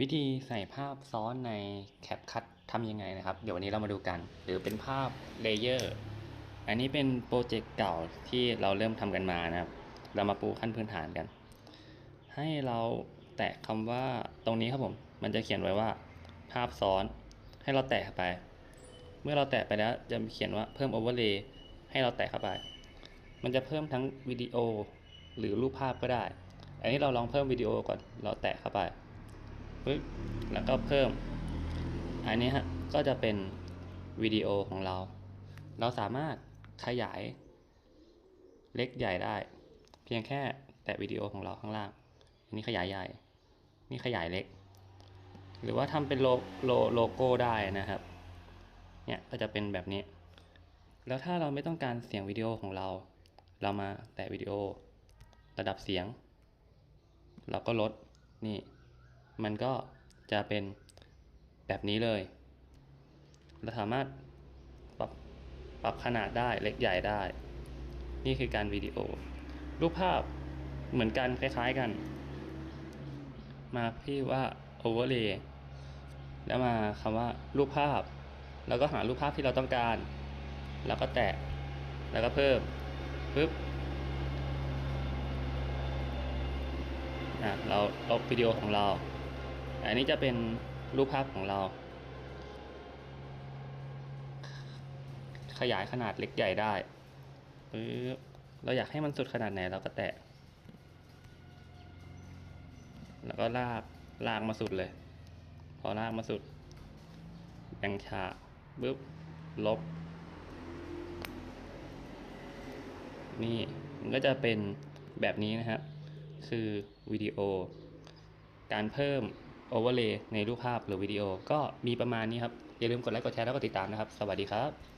วิธีใส่ภาพซ้อนใน CapCut ทำยังไงนะครับ เดี๋ยววันนี้เรามาดูกัน หรือเป็นภาพเลเยอร์ อันนี้เป็นโปรเจกต์เก่าที่เราเริ่มทำกันมานะครับ เรามาปูขั้นพื้นฐานกัน ให้เราแตะคำว่าตรงนี้ครับผม มันจะเขียนไว้ว่า ภาพซ้อน ให้เราแตะเข้าไป เมื่อเราแตะไปแล้วจะเขียนว่าเพิ่ม overlay ให้เราแตะเข้าไป มันจะเพิ่มทั้งวิดีโอหรือรูปภาพก็ได้ อันนี้เราลองเพิ่มวิดีโอก่อน เราแตะเข้าไป ปึ๊บแล้วก็เพิ่ม อันนี้ฮะก็จะเป็นวิดีโอของเรา เราสามารถขยายเล็กใหญ่ได้ เพียงแค่แตะวิดีโอของเราข้างล่าง อันนี้ขยายใหญ่ นี่ขยายเล็ก หรือว่าทำเป็นโลโลโลโก้ได้นะครับ เนี่ยก็จะเป็นแบบนี้ แล้วถ้าเราไม่ต้องการเสียงวิดีโอของเรา เรามาแตะวิดีโอ ระดับเสียง เราก็ลดนี่ มันก็จะเป็นแบบนี้เลย เราสามารถปรับปรับขนาดได้เล็กใหญ่ได้ นี่คือการวิดีโอ รูปภาพเหมือนกันคล้ายๆกัน มาพี่ว่า overlay แล้วมาคำว่ารูปภาพ แล้วก็หารูปภาพที่เราต้องการ แล้วก็แตะ แล้วก็เพิ่มปึ๊บอะเราลบวิดีโอของเรา อันนี้จะเป็นรูปภาพของเรา ขยายขนาดเล็กใหญ่ได้ปึ๊บเราอยากให้มันสุดขนาดไหนเราก็แตะ แล้วก็ลากลากมาสุดเลย พอลากมาสุดแบ่งฉากปึ๊บลบ นี่มันก็จะเป็นแบบนี้นะครับ คือวิดีโอการเพิ่ม โอเวอร์เลย์ในรูปภาพหรือวิดีโอ ก็มีประมาณนี้ครับ อย่าลืมกดไลค์กดแชร์แล้วก็ติดตามนะครับ สวัสดีครับ